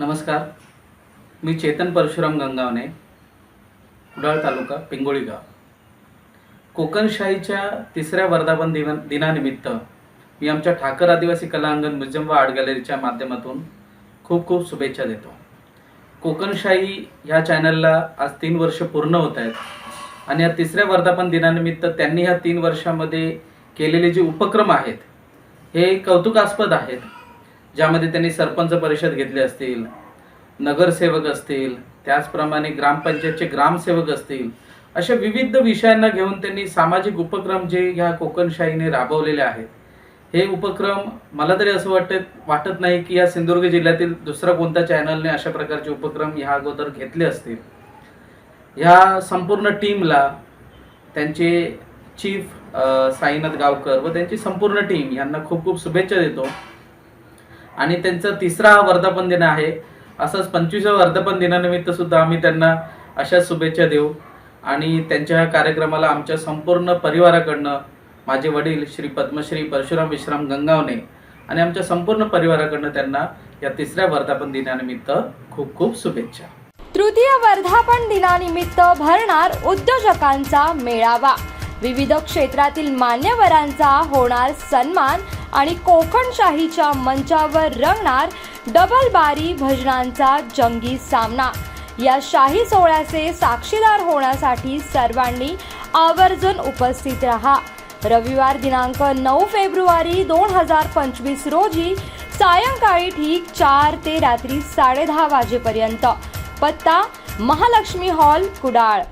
नमस्कार. मी चेतन परशुराम गंगावणे कुडाळ तालुका पिंगोळी गाव. कोकणशाहीच्या तिसऱ्या वर्धापन दिना दिनानिमित्त मी आमच्या ठाकर आदिवासी कलांगण म्युझियम व आर्ट गॅलरीच्या माध्यमातून खूप खूप शुभेच्छा देतो. कोकणशाही ह्या चॅनलला आज तीन वर्ष पूर्ण होत आहेत आणि या तिसऱ्या वर्धापन दिनानिमित्त त्यांनी ह्या तीन वर्षामध्ये केलेले जे उपक्रम आहेत हे कौतुकास्पद आहेत. ज्यामध्ये त्यांनी सरपंच परिषद घेतली असतील नगरसेवक असतील त्याचप्रमाणे ग्रामपंचायतचे ग्रामसेवक असतील अशा विविध विषयांना घेऊन त्यांनी सामाजिक उपक्रम जे ह्या कोकणशाहीने राबवलेले आहेत हे उपक्रम मला तरी असं वाटत वाटत नाही की या सिंधुदुर्ग जिल्ह्यातील दुसरा कोणत्या चॅनलने अशा प्रकारचे उपक्रम ह्या अगोदर घेतले असतील. ह्या संपूर्ण टीमला त्यांचे चीफ साईनाथ गावकर व त्यांची संपूर्ण टीम यांना खूप खूप शुभेच्छा देतो. आणि त्यांचा तिसरा वर्धापन दिन आहे. असंच पंचवीसव्या वर्धापन दिनानिमित्त सुद्धा आम्ही त्यांना अशाच शुभेच्छा देऊ. आणि त्यांच्या ह्या कार्यक्रमाला आमच्या संपूर्ण परिवाराकडनं माझे वडील श्री पद्मश्री परशुराम विश्राम गंगावणे आणि आमच्या संपूर्ण परिवाराकडनं त्यांना या तिसऱ्या वर्धापन दिनानिमित्त खूप खूप शुभेच्छा. तृतीय वर्धापन दिनानिमित्त भरणार उद्योजकांचा मेळावा. विविध क्षेत्रातील मान्यवरांचा होणार सन्मान आणि कोकणशाहीच्या मंचावर रंगणार डबल बारी भजनांचा जंगी सामना. या शाही सोहळ्याचे साक्षीदार होण्यासाठी सर्वांनी आवर्जून उपस्थित रहा. रविवार दिनांक नऊ फेब्रुवारी दोन हजार पंचवीस रोजी सायंकाळी ठीक चार ते रात्री साडेदहा वाजेपर्यंत. पत्ता महालक्ष्मी हॉल कुडाळ.